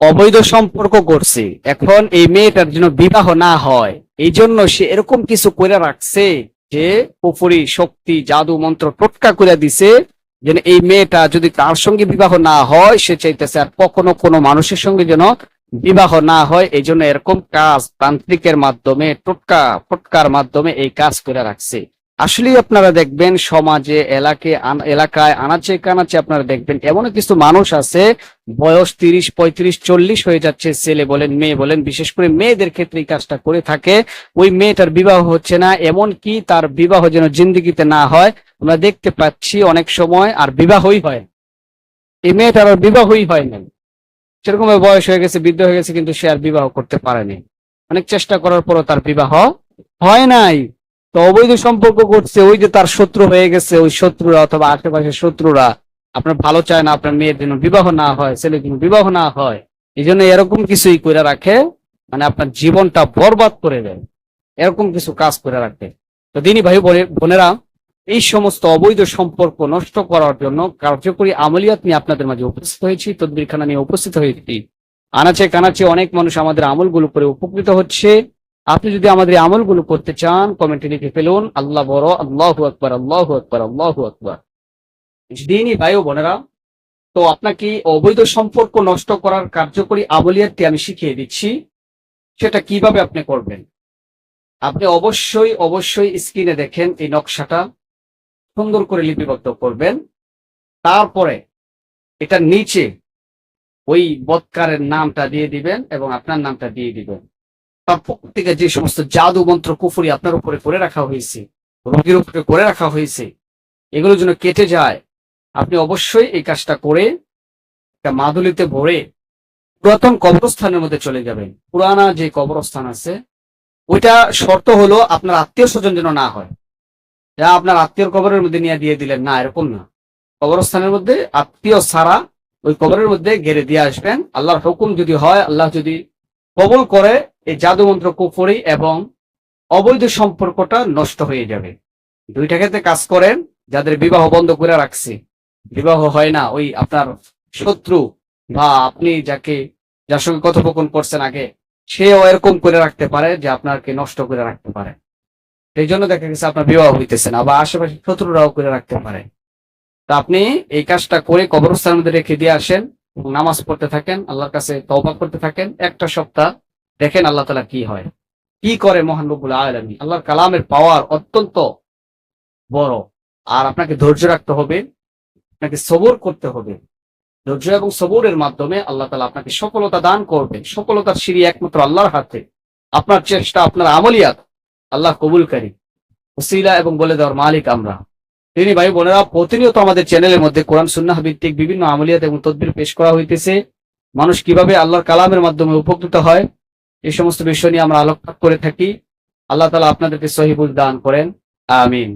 অবৈধ সম্পর্ক করছে। এখন এই মেয়েটার জন্য বিবাহ না হয় এই জন্য সে এরকম কিছু করে রাখছে যে পুফুরি শক্তি, জাদু, মন্ত্র টোটকা করে দিছে যেন এই মেয়েটা যদি তার সঙ্গে বিবাহ না হয়, সে চাইতেছে আর কখনো কোনো মানুষের সঙ্গে যেন বিবাহ না হয় এই জন্য এরকম কাজ তান্ত্রিকের মাধ্যমে, টোটকা, ফটকার মাধ্যমে এই কাজ করে রাখছে। আসলে আপনারা দেখবেন সমাজে, এলাকে এলাকায় আনাচে কানাচে আপনারা দেখবেন এমন কিছু মানুষ আছে, বয়স তিরিশ, পঁয়ত্রিশ, চল্লিশ হয়ে যাচ্ছে, ছেলে বলেন, মেয়ে বলেন, বিশেষ করে মেয়েদের ক্ষেত্রে এই কাজটা করে থাকে। ওই মেয়েটার বিবাহ হচ্ছে না এমন কি তার বিবাহ যেন জিন্দিগিতে না হয়, আমরা দেখতে পাচ্ছি অনেক সময় আর বিবাহই হয় এই মেয়েটার আর বিবাহই হয় না। সেরকম বয়স হয়ে গেছে, বৃদ্ধ হয়ে গেছে, কিন্তু সে আর বিবাহ করতে পারেনি অনেক চেষ্টা করার পরও তার বিবাহ হয় নাই। তো অবৈধ সম্পর্ক করছে ওই যে তার শত্রু হয়ে গেছে, ওই শত্রুরা অথবা আশেপাশের শত্রুরা, আপনার ভালো চায় না, আপনার মেয়ের জন্য বিবাহ না হয়, ছেলের জন্য বিবাহ না হয় এই জন্য এরকম কিছুই করে রাখে মানে আপনার জীবনটা বরবাদ করে দেয়, এরকম কিছু কাজ করে রাখে। তো দিনী ভাই বোনে- বোনেরা, এই সমস্ত অবৈধ সম্পর্ক নষ্ট করার জন্য কার্যকরী আমলিয়াত নিয়ে আপনাদের মাঝে উপস্থিত হয়েছি, তদবিরখানা নিয়ে উপস্থিত হয়েছি। আনাচে কানাচে অনেক মানুষ আমাদের আমলগুলো করে উপকৃত হচ্ছে। আপনি যদি আমাদের আমলগুলো করতে চান কমেন্টে লিখে ফেলুন, আল্লাহ বড়, আল্লাহ আকবর আল্লাহ আকবর আল্লাহ আকবর। দিনই ভাই ও বোনেরা, তো আপনাকে অবৈধ সম্পর্ক নষ্ট করার কার্যকরী আমলিয়াতটি আমি শিখিয়ে দিচ্ছি। সেটা কীভাবে আপনি করবেন? আপনি অবশ্যই অবশ্যই স্ক্রিনে দেখেন এই নকশাটা, সুন্দর করে লিপিবদ্ধ করবেন। তারপরে এটার নিচে ওই বৎকারের নামটা দিয়ে দিবেন এবং আপনার নামটা দিয়ে দিবেন। থেকে যে সমস্ত জাদু মন্ত্র কুফুরি আপনার উপরে করে রাখা হয়েছে, রোগীর উপরে করে রাখা হয়েছে, এগুলো যেন কেটে যায়, আপনি অবশ্যই এই কাজটা করে একটা মাদুলিতে ভরে পুরাতন কবরস্থানের মধ্যে চলে যাবেন। পুরানা যে কবরস্থান আছে, ওইটা শর্ত হলো আপনার আত্মীয় স্বজন যেন না হয়। যা আপনার আত্মীয় কবরের মধ্যে নিয়ে দিয়ে দিলেন, না, এরকম না। কবরস্থানের মধ্যে আত্মীয় ছাড়া ওই কবরের মধ্যে ঘেরে দিয়ে আসবেন। আল্লাহর হুকুম যদি হয়, আল্লাহ যদি কবল করে এই জাদু মন্ত্র কুফরি এবং অবৈধ সম্পর্কটা নষ্ট হয়ে যাবে। দুইটা ক্ষেত্রে কাজ করেন, যাদের বিবাহ বন্ধ করে রাখছে। বিবাহ হয় না, ওই আপনার শত্রু বা আপনি যাকে, যার সঙ্গে কথোপকথন করছেন আগে, সেও এরকম করে রাখতে পারে যে আপনাকে নষ্ট করে রাখতে পারে। এই জন্য দেখা গেছে আপনার বিবাহ হইতেছে না, বা আশেপাশে শত্রুরাও করে রাখতে পারে। তা আপনি এই কাজটা করে কবরস্থানের মধ্যে রেখে দিয়ে আসেন নামাজ পড়তে থাকেন, আল্লাহর কাছে তওবা করতে থাকেন, একটা সপ্তাহ দেখেন আল্লাহ তালা কি হয়। কি করে মহান রব্বুল আলমী আল্লাহর কালামের পাওয়ার অত্যন্ত বড়। আর আপনাকে ধৈর্য রাখতে হবে, আপনাকে সবর করতে হবে। ধৈর্য এবং সবরের মাধ্যমে আল্লাহ তালা আপনাকে সফলতা দান করবে সফলতার সিঁড়ি একমাত্র আল্লাহর হাতে। আপনার চেষ্টা, আপনার আমলিয়াত আল্লাহ কবুলকারী ওসিলা এবং বলে দেওয়ার মালিক আমরা। তিনি ভাই বোনেরা, প্রতিনিয়ত আমাদের চ্যানেলের মধ্যে কোরআন, সুন্নাহ ভিত্তিক বিভিন্ন আমলিয়াত এবং তদবির পেশ করা হইতেছে। মানুষ কীভাবে আল্লাহর কালামের মাধ্যমে উপকৃত হয় এই সমস্ত বিষয় নিয়ে আমরা আলোকপাত করে থাকি। আল্লাহ তালা আপনাদেরকে সহিবুল দান করেন। আমিন।